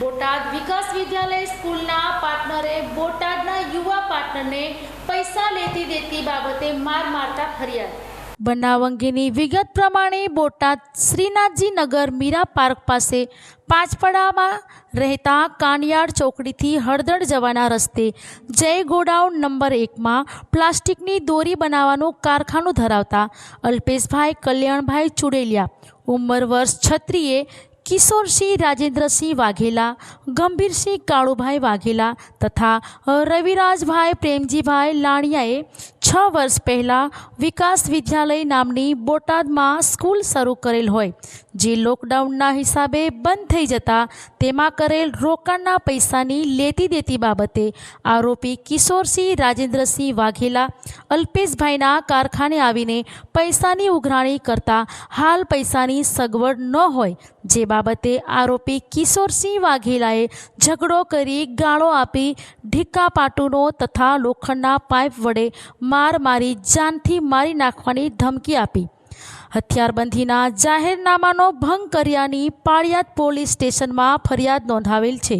બોટાદ વિકાસ વિદ્યાલય સ્કૂલના પાર્ટનરે બોટાદના યુવા પાર્ટનરને પૈસા લેતી દેતી બાબતે માર મારતા ફરિયાદ. બનાવ અંગેની વિગત પ્રમાણે બોટાદ શ્રીનાથજી નગર મીરા પાર્ક પાસે પાંચપડામાં રહેતા કાનિયાર ચોકડીથી હળદળ જવાના રસ્તે જય ગોડાઉન નંબર એકમાં પ્લાસ્ટિકની દોરી બનાવવાનું કારખાનું ધરાવતા અલ્પેશભાઈ, કલ્યાણભાઈ ચુડેલિયા, ઉંમર વર્ષ છત્રીએ કિશોરસિંહ રાજેન્દ્રસિંહ વાઘેલા, ગંભીરસિંહ કાળુભાઈ વાઘેલા તથા રવિરાજભાઈ પ્રેમજીભાઈ લાણિયાએ છ વર્ષ પહેલાં વિકાસ વિદ્યાલય નામની બોટાદમાં સ્કૂલ શરૂ કરેલ હોય. જે લોકડાઉનના હિસાબે બંધ થઈ જતા તેમાં કરેલ રોકાણના પૈસાની લેતી દેતી બાબતે આરોપી કિશોરસિંહ રાજેન્દ્રસિંહ વાઘેલા અલ્પેશભાઈના કારખાને આવીને પૈસાની ઉઘરાણી કરતા હાલ પૈસાની સગવડ ન હોય જે બાબતે આરોપી કિશોરસિંહ વાઘેલાએ ઝઘડો કરી ગાળો આપી ઢીકા પાટુનો તથા લોખંડના પાઇપ વડે માર મારી જાનથી મારી નાખવાની ધમકી આપી. હથિયારબંધીના જાહેરનામાનો ભંગ કર્યાની પાળિયાદ પોલીસ સ્ટેશનમાં ફરિયાદ નોંધાવેલ છે.